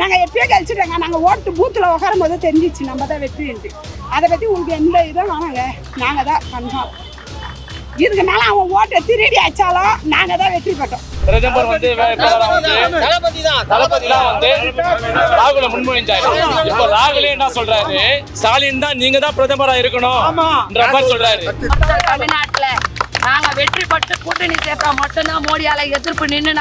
நாங்கள் எப்பயோ கழிச்சிட்டோங்க நாங்கள் ஓட்டு பூத்தில் உட்காரும் போது தெரிஞ்சிச்சு. நம்ம தான் வெற்றின்ட்டு அதை பற்றி உங்களுக்கு எந்த இதுவும் வேணாங்க நாங்கள் தான் கன்ஃபார்ம். இதுக்கு மேலே அவன் ஓட்டை திருடி அடிச்சாலும் நாங்கள் தான் வெற்றி பெற்றோம். பிரதமர் வந்து தளபதி தான். தளபதி தான் வந்து ராகுல முன்மொழிஞ்சாரு இப்போ ராகுலே என்ன சொல்றாரு? ஸ்டாலின் தான் நீங்க தான் பிரதமரா இருக்கணும். மாதிரி சொல்றாரு. மொத்த தமிழ்நாட்டுல நாங்க வெற்றி பெற்று கூட்டணி சேர்த்தா மட்டும்தான் மோடியால எதிர்ப்பு நின்று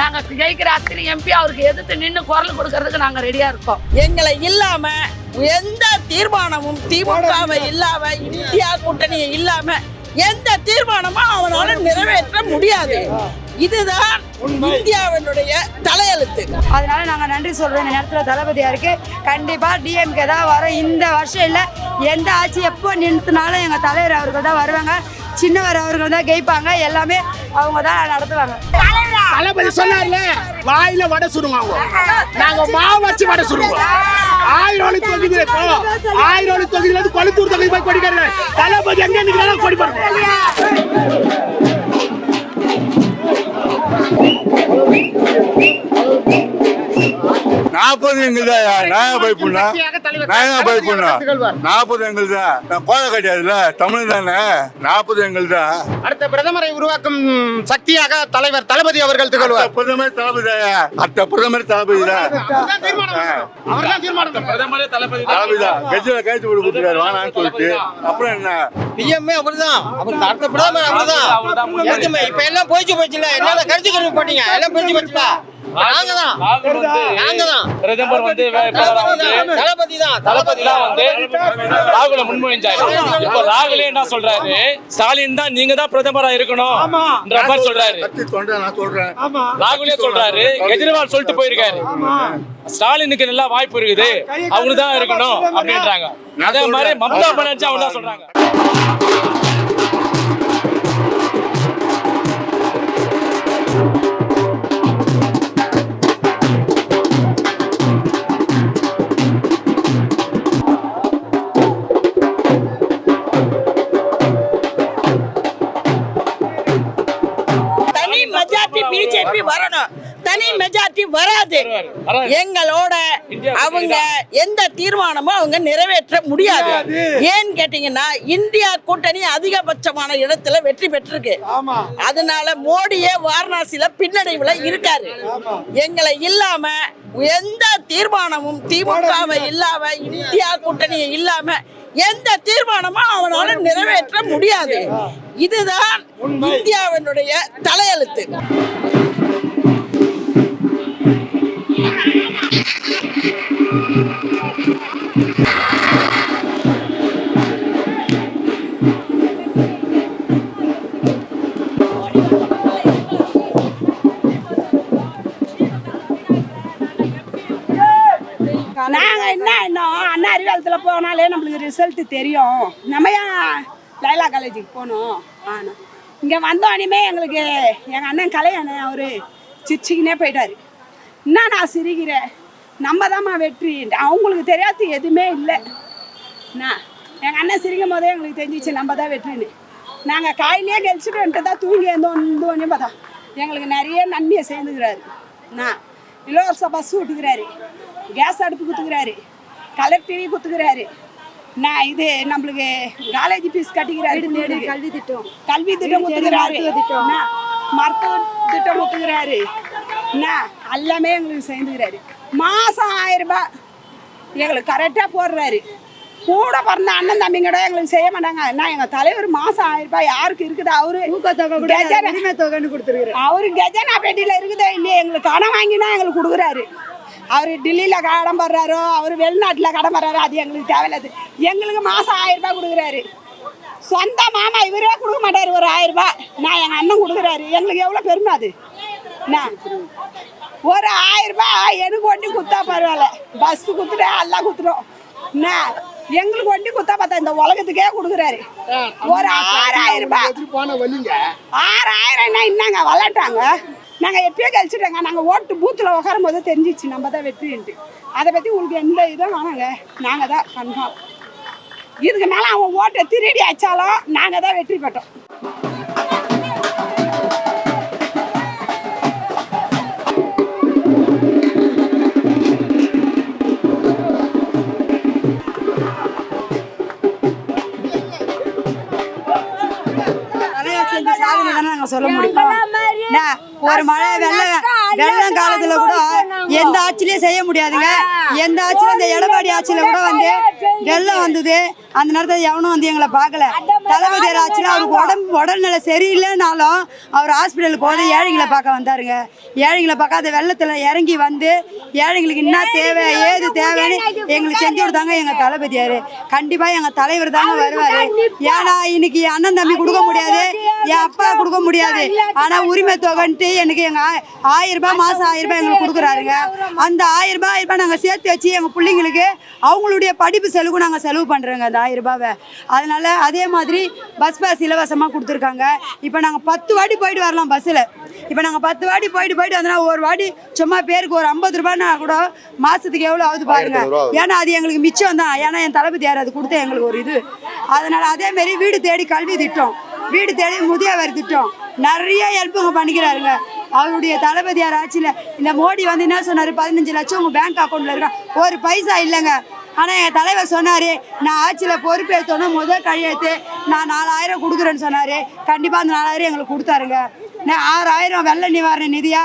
நாங்க ஜெயிக்கிற அத்தனை எம்பி அவருக்கு எதிர்த்து நின்று குரல் கொடுக்கறதுக்கு நாங்க ரெடியா இருக்கோம். எங்களை இல்லாம எந்த தீர்மானமும் திமுகவை இல்லாம இந்தியா கூட்டணி இல்லாம எந்த தீர்மானமும் அவனால நிறைவேற்ற முடியாது. இதுதான் இந்தியாவினுடைய தலையெழுத்து. அதனால நாங்க நன்றி இந்த நேரத்தில் தளபதியா இருக்கு கண்டிப்பா டிஎம்கே தான் வரும். இந்த வருஷம் இல்ல எந்த ஆட்சி எப்போ நிறுத்தினாலும் எங்க தலைவர் அவர்கள் தான் வருவாங்க. சின்னவர் அவர்கள் தான் ஜெயிப்பாங்க. எல்லாமே அவங்க தான் நடத்துவாங்க. தளபதி சொன்னார்ல வாயில வடை சுடுவாங்க நாங்க மாவு வச்சு வடை சுடுவோம். ஆயிரம் ஒளி தொகுதியில ஆயிரம் ஒளி தொகுதியில இருந்து கொளுத்தூர் தொகுதி போய் கொடிக்கிறது தளபதி எங்க நிக்கிறாலும் கொடி போடுறோம் நாற்பது எங்களுதா நான் போய் பண்ணா? நான் போய் பண்ணா? நாற்பது எங்களுதா நான் கோழை கிடையாதுல்ல தமிழ் தானே? நாற்பது எங்களுதா அடுத்த பிரதமரை உருவாக்கும் சக்தியாக தலைவர் தளபதி அவர்கள் திகழ்வார். பிரதமர் தளபதி அத்த பிரதமர் தளபதி தான். பிரதமரே தளபதி தான். தளபதி தான். கட்சியில கைத்து வானான்னு சொல்லிட்டு. அப்புறம் என்ன? பிஎம்ஏ அவர்தான். அவர் அடுத்த பிரதமர் அவர்தான். இப்ப எல்லாம் போயிச்சு போச்சுல. என்னால கருத்து கருவி போட்டீங்க. எல்லாம் போயிச்சு போச்சுல. நாங்க தான் ராகுல் வந்து நாங்க தான். பிரதமர் வந்து வேட்பாளரா வந்து தளபதி தான். தளபதி தான் வந்து ராகுல முன்மொழிஞ்சாரு. இப்போ ராகுலே என்ன சொல்றாரு? ஸ்டாலின் தான் நீங்க தான் பிரதமரா இருக்கணும் மாதிரி சொல்றாரு. கட்சி தொண்டை நான் சொல்றேன். ராகுலே சொல்றாரு. கெஜ்ரிவால் சொல்லிட்டு போயிருக்காரு. ஸ்டாலினுக்கு நல்லா வாய்ப்பு இருக்குது. அவரு தான் இருக்கணும் அப்படின்றாங்க. அதே மாதிரி மம்தா பானர்ஜி அவங்க தான் சொல்றாங்க. மெஜாரிட்டி வராது. எங்களோட அவங்க எந்த தீர்மானமும் அவங்க நிறைவேற்ற முடியாது. ஏன்னு கேட்டீங்கன்னா இந்தியா கூட்டணி அதிகபட்சமான இடத்துல வெற்றி பெற்றிருக்கு. அதனால மோடியே வாரணாசியில பின்னடைவுல இருக்காரு. எங்களை இல்லாம எந்த தீர்மானமும் திமுகவை இல்லாம இந்தியா கூட்டணி இல்லாம எந்த தீர்மானமும் அவனால நிறைவேற்ற முடியாது. இதுதான் இந்தியாவினுடைய தலையெழுத்து. நாங்கள் என்ன இன்னும்? அண்ணா அறிவாளத்தில் போனாலே நம்மளுக்கு ரிசல்ட்டு தெரியும். நம்ம ஏன் லைலா காலேஜுக்கு போகணும்? ஆனால் இங்கே வந்தோடனே எங்களுக்கு எங்கள் அண்ணன் கலையண்ணன் அவர் சிரிச்சிக்கினே போயிட்டாரு. என்ன நான் சிரிக்கிறேன் நம்ம தாம்மா வெற்றி. அவங்களுக்கு தெரியாது எதுவுமே இல்லை. என்ன எங்கள் அண்ணன் சிரிக்கும் போதே எங்களுக்கு தெரிஞ்சிச்சு நம்ம தான் வெற்றின்னு. நாங்கள் காயிலே கழிச்சுட்டு தான் தூங்கி இருந்தோம் பார்த்தா எங்களுக்கு நிறைய நன்மையை சேர்ந்துக்கிறாரு. என்ன இலவச பஸ் விட்டுக்கிறாரு கேஸ் அடுப்பு கொடுத்துக்கிறாரு கலர் டிவி கொடுத்துக்கிறாரு நான் இது நம்மளுக்கு காலேஜ் ஃபீஸ் கட்டிக்கிறாரு. கல்வி திட்டம். கல்வி திட்டம் கொடுத்துக்கிறாரு என்ன, மருத்துவ திட்டம். கொடுத்துக்கிறாரு என்ன எல்லாமே எங்களுக்கு சேர்ந்துக்கிறாரு. மாதம் ஆயிரம் ரூபாய். எங்களுக்கு கரெக்டாக போடுறாரு. கூட பிறந்த அண்ணன் தம்பிங்கட எங்களுக்கு செய்ய மாட்டாங்க. நான் எங்கள் தலைவர் மாதம் ஆயிரம் ரூபாய் யாருக்கு இருக்குது? அவரு கூட கஜானா- தொகைன்னு கொடுத்துருக்குறேன் அவரு கஜனா பெட்டியில் இருக்குதோ. இல்லையே எங்களுக்கு கடன் வாங்கினா எங்களுக்கு கொடுக்குறாரு. அவர் டெல்லியில் கடன் போடுறாரோ அவர் வெளிநாட்டில் கடன் போடுறாரோ அது எங்களுக்கு தேவையில்லாது. எங்களுக்கு மாதம் ஆயிரம் ரூபாய் கொடுக்குறாரு. சொந்த மாமா இவரே கொடுக்க மாட்டாரு ஒரு ஆயிரம் ரூபாய். நான் எங்கள் அண்ணன் கொடுக்குறாரு. எங்களுக்கு எவ்வளோ பெருமை அது? என்ன ஒரு ஆயிரம் ரூபாய் எனக்கு பரவாயில்ல. பஸ் குத்துட்டு எல்லாம் குத்துட்டோம் என்ன? எங்களுக்கு ஒண்டி குத்தா பார்த்தா இந்த உலகத்துக்கே கொடுக்குறாரு. ஒரு ஆறாயிரம் ரூபாய். ஆறாயிரம் என்ன என்னங்க விளாட்டாங்க நாங்கள் எப்பயோ கழிச்சிட்டோங்க. நாங்கள் ஓட்டு பூத்தில் உட்காரும் போது தெரிஞ்சிச்சு. நம்ம தான் வெற்றின்ட்டு. அதை பற்றி உங்களுக்கு எந்த இதுவும் வேணாங்க. நாங்கள் தான் கன்ஃபார்ம் இதுக்கு மேலே அவன் ஓட்டை திருடி அடிச்சாலும் நாங்கள் தான் வெற்றி பெற்றோம். சொல்ல முடியும். ஒரு மழை வெள்ளம் வெள்ளம் காலத்துல கூட எந்த ஆட்சிலையும் செய்ய முடியாதுங்க. எந்த ஆட்சியிலும் இந்த எடப்பாடி ஆட்சியில கூட வந்து வெள்ளம் வந்தது. அந்த நேரத்தில் எவனும் வந்து எங்களை பார்க்கல. தளபதி ஆட்சியில் அவருக்கு உடம்பு உடல்நிலை சரியில்லைனாலும் அவர் ஹாஸ்பிட்டலுக்கு போது ஏழைங்களை பார்க்க வந்தாருங்க. ஏழைங்களை பார்க்க அந்த வெள்ளத்தில் இறங்கி வந்து ஏழைங்களுக்கு என்ன தேவை ஏது தேவைன்னு எங்களுக்கு செஞ்சு கொடுத்தாங்க எங்கள் தளபதியார். கண்டிப்பாக எங்கள் தலைவர் தாங்க வருவார். ஏன்னா இன்னைக்கு அண்ணன் தம்பி கொடுக்க முடியாது. என் அப்பா கொடுக்க முடியாது. ஆனால் உரிமை தொகைன்ட்டு எனக்கு எங்கள் ஆயிரம் ரூபாய் மாதம் ஆயிரம் ரூபாய் எங்களுக்கு கொடுக்குறாருங்க. அந்த ஆயிரம் ரூபாய் ஆயிரம் ரூபாய் நாங்கள் சேர்த்து வச்சு எங்கள் பிள்ளைங்களுக்கு அவங்களுடைய படிப்பு செலவுக்கு நாங்கள் செலவு பண்ணுறோங்க அந்த ஆயிரம் ரூபாவை. அதனால அதே மாதிரி பஸ் பாஸ் இலவசமாக கொடுத்துருக்காங்க. இப்போ நாங்கள் பத்து வாட்டி போயிட்டு வரலாம் பஸ்ஸில் இப்போ நாங்கள் பத்து வாட்டி போயிட்டு போயிட்டு வந்தோம்னா ஒரு வாட்டி சும்மா பேருக்கு ஒரு ஐம்பது ரூபாய்னா கூட மாதத்துக்கு எவ்வளோ ஆகுது பாருங்க. ஏன்னா அது எங்களுக்கு மிச்சம் தான். ஏன்னா என் தளபதி யார்? அது கொடுத்த எங்களுக்கு ஒரு இது. அதனால அதே மாதிரி வீடு தேடி கல்வி திட்டம். வீடு தேடி முதியவர் திட்டம் நிறைய ஹெல்ப்புங்க பண்ணிக்கிறாருங்க. அவருடைய தளபதியார் ஆட்சியில் இந்த மோடி வந்து என்ன சொன்னார்? பதினஞ்சு லட்சம் உங்கள் பேங்க் அக்கௌண்ட்டில் இருக்கான் ஒரு பைசா இல்லைங்க. ஆனால் என் தலைவர் சொன்னார் நான் ஆட்சியில் பொறுப்பேற்றோன்னா முதல் கையெழுத்து நான் நாலாயிரம் கொடுக்குறேன்னு சொன்னார். கண்டிப்பாக அந்த நாலாயிரம் எங்களுக்கு கொடுத்தாருங்க. ஆறாயிரம் வெள்ள நிவாரண நிதியா?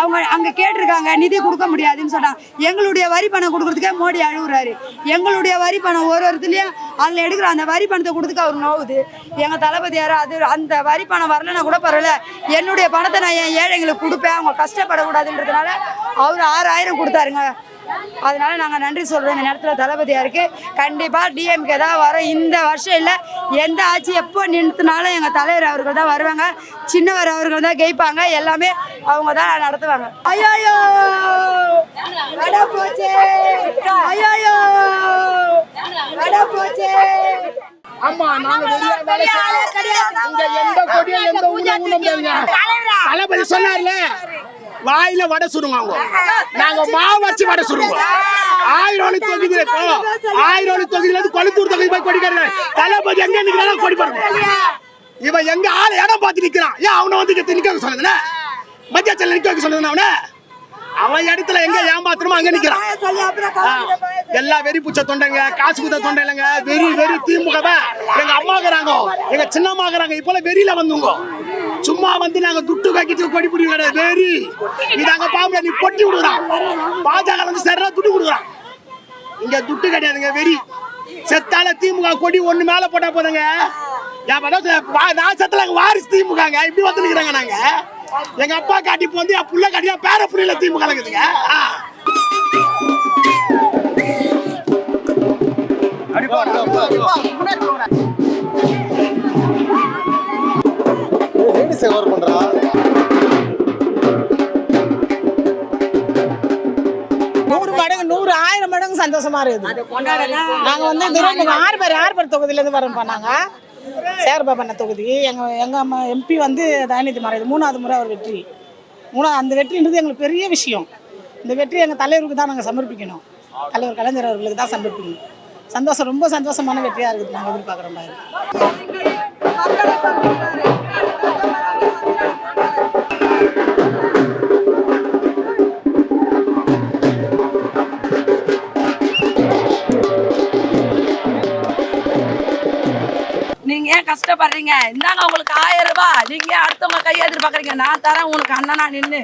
அவங்க அங்கே கேட்டிருக்காங்க நிதி கொடுக்க முடியாதுன்னு சொன்னாங்க. எங்களுடைய வரி பணம் கொடுக்குறதுக்கே மோடி அழுகுறாரு எங்களுடைய வரி பணம் ஒரு ஒருத்துலேயும் அதில் எடுக்கிற அந்த வரி பணத்தை கொடுத்துக்க அவர் நோவுது. எங்கள் தளபதியார் அது அந்த வரி பணம் வரலன்னா கூட பரவாயில்ல. என்னுடைய பணத்தை நான் என் ஏழைங்களுக்கு கொடுப்பேன். அவங்க கஷ்டப்படக்கூடாதுன்றதுனால அவர் ஆறாயிரம் கொடுத்தாருங்க. அதனால நாங்கள் நன்றி சொல்கிறோம் இந்த நேரத்தில் தளபதியாருக்கு கண்டிப்பாக டிஎம்கே தான் வரும். இந்த வருஷம் இல்லை எந்த ஆட்சி எப்போ நிறுத்தினாலும் எங்கள் தலைவர் அவர்கள் தான் வருவாங்க. சின்னவர் அவர்கள் தான் ஜெயிப்பாங்க. எல்லாமே அவங்க தான் நடத்துவாங்க. ஐயோ போச்சே! ஐயோ போச்சே! ஆமா நாங்க வெளியே வேலை செய்யறோம். இங்க எந்த கொடியும் எந்த ஊரும் ஊன முடியாதுங்க தளபதி சொன்னார்ல. வாயில வடை சுடுவாங்க. நாங்க மாவு வச்சு வடை சுடுவோம். ஆயிரம் ஒளி தொகுதியில இப்போ ஆயிரம் ஒளி தொகுதியில இருந்து கொளுத்தூர் தொகுதி போய் கொடிக்கிறாங்க தளபதி எங்க நிக்கிறாங்க கொடி பாருங்க. இவன் எங்க ஆள் இடம் பார்த்து நிக்கிறான். ஏன் அவனை வந்து இங்க நிக்க சொல்லுதுல சொன்னதுல? மத்தியாச்சல நிக்க வைக்க சொன்னதுன அவனை? அவன் இடத்துல எங்க ஏமாத்தணுமோ அங்க நிக்கிறான். எல்லா வெறி பூச்ச தொண்டைங்க காசு குத்த தொண்டை இல்லைங்க. வெறி வெறி திமுக எங்க அம்மாக்குறாங்க எங்க சின்னம்மாக்குறாங்க இப்போல வெறியில வந்துங்க. சும்மா வந்து நாங்க துட்டு கக்கிட்டு கொடி பிடி கிடையாது வெறி இதாங்க பாம்பு நீ பொட்டி விடுறான் பாஜக வந்து சரியா துட்டு கொடுக்குறான் இங்க துட்டு கிடையாதுங்க வெறி. செத்தால திமுக கொடி ஒண்ணு மேல போட்டா போதுங்க. நான் செத்தல வாரிசு திமுகங்க. இப்படி வந்து நிக்கிறாங்க நாங்க. எங்க அப்பா காட்டி போந்து என் புள்ள காட்டியா பேர புள்ளையில திமுக இருக்குதுங்க. சந்தோஷமா இருக்குது நாங்க வந்து துரைமுகம் ஆறு பேர் ஆறு பேர் தொகுதியில இருந்து வரோம் பண்ணாங்க சேரபாபண்ண தொகுதி. எங்க எங்க அம்மா எம்பி வந்து தயநிதி மாறி. மூணாவது முறை அவர் வெற்றி. மூணாவது அந்த வெற்றின்றது எங்களுக்கு பெரிய விஷயம். இந்த வெற்றி எங்க தலைவருக்கு தான் நாங்க சமர்ப்பிக்கணும். தலைவர் கலைஞர் அவர்களுக்கு தான் சமர்ப்பிக்கணும். சந்தோஷம் ரொம்ப சந்தோஷமான வெற்றியா இருக்குது நாங்க எதிர்பார்க்குறோம் பாரு கஷ்டப்படுறீங்க. இந்தாங்க உங்களுக்கு ஆயிரம் ரூபாய். நீங்க ஏன் அடுத்தவங்க கையை எதிர்பார்க்குறீங்க நான் தரேன் உங்களுக்கு அண்ணனா நின்று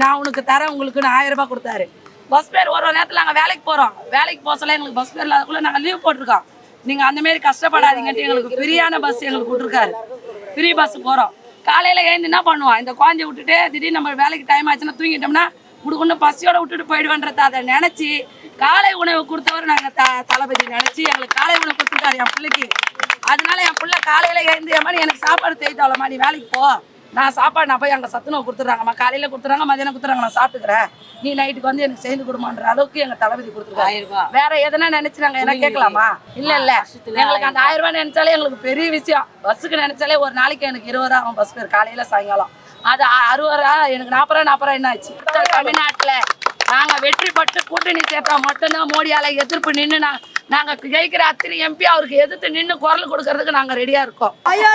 நான் உனக்கு தரேன் உங்களுக்குன்னு ஆயிரம் ரூபாய் கொடுத்தாரு. பஸ் பேர் ஒரு ஒரு நேரத்தில் நாங்கள் வேலைக்கு போகிறோம் வேலைக்கு போக சொல்ல எங்களுக்கு பஸ் பேர் இல்லாதக்குள்ள நாங்கள் லீவ் போட்டிருக்கோம். நீங்கள் அந்த மாரி கஷ்டப்படாதீங்கன்ட்டு எங்களுக்கு ஃப்ரீயான பஸ் எங்களுக்கு விட்ருக்காரு ஃப்ரீ பஸ் போகிறோம் காலையில் ஏந்து என்ன பண்ணுவோம்? இந்த குழந்தைய விட்டுட்டு திடீர்னு நம்ம வேலைக்கு டைம் ஆச்சுன்னா தூங்கிட்டோம்னா குடுக்குன்னு பசியோட விட்டுட்டு போயிடுவேன்றத அதை நினச்சி காலை உணவு கொடுத்தவர் நாங்கள் த தளபதி நினச்சி எங்களுக்கு காலை உணவு கொடுத்துருக்காரு என் பிள்ளைக்கு. அதனால காலையில எழுந்து நீ எனக்கு சாப்பாடு தேய்த்தாவளம்மா நீ வேலைக்கு போ. நான் சாப்பாடு நான் போய் அங்கே சத்துணவு கொடுத்துட்றாங்கம்மா. காலையில கொடுத்துறாங்க மதியானம் கொடுத்துறாங்க நான் சாப்பிட்டுக்கிறேன். நீ நைட்டுக்கு வந்து எனக்கு செய்து கொடுமான்ற அளவுக்கு எங்க தளபதி கொடுத்துருக்காங்க வேற எதனா நினைச்சு நாங்க என்ன கேட்கலாமா? இல்ல இல்ல. எங்களுக்கு அந்த ஆயிரம் ரூபாய் நினைச்சாலே எங்களுக்கு பெரிய விஷயம். பஸ்ஸுக்கு நினைச்சாலே ஒரு நாளைக்கு எனக்கு இருபது ரூபா ஆகும் பஸ் பேர் காலையில சாயங்காலம். அது அறுபது ரூபா எனக்கு நாற்பது ரூபா நாற்பது ரூபா என்ன ஆச்சு? தமிழ்நாட்டுல நாங்க வெற்றி பெற்று கூட்டணி சேர்த்தா மட்டும்தான் மோடியால எதிர்ப்பு நின்று நாங்க நாங்க ஜெயிக்கிற அத்தனை எம்பி அவருக்கு எதிர்த்து நின்று குரல் கொடுக்கறதுக்கு நாங்க ரெடியா இருக்கோம். ஐயோ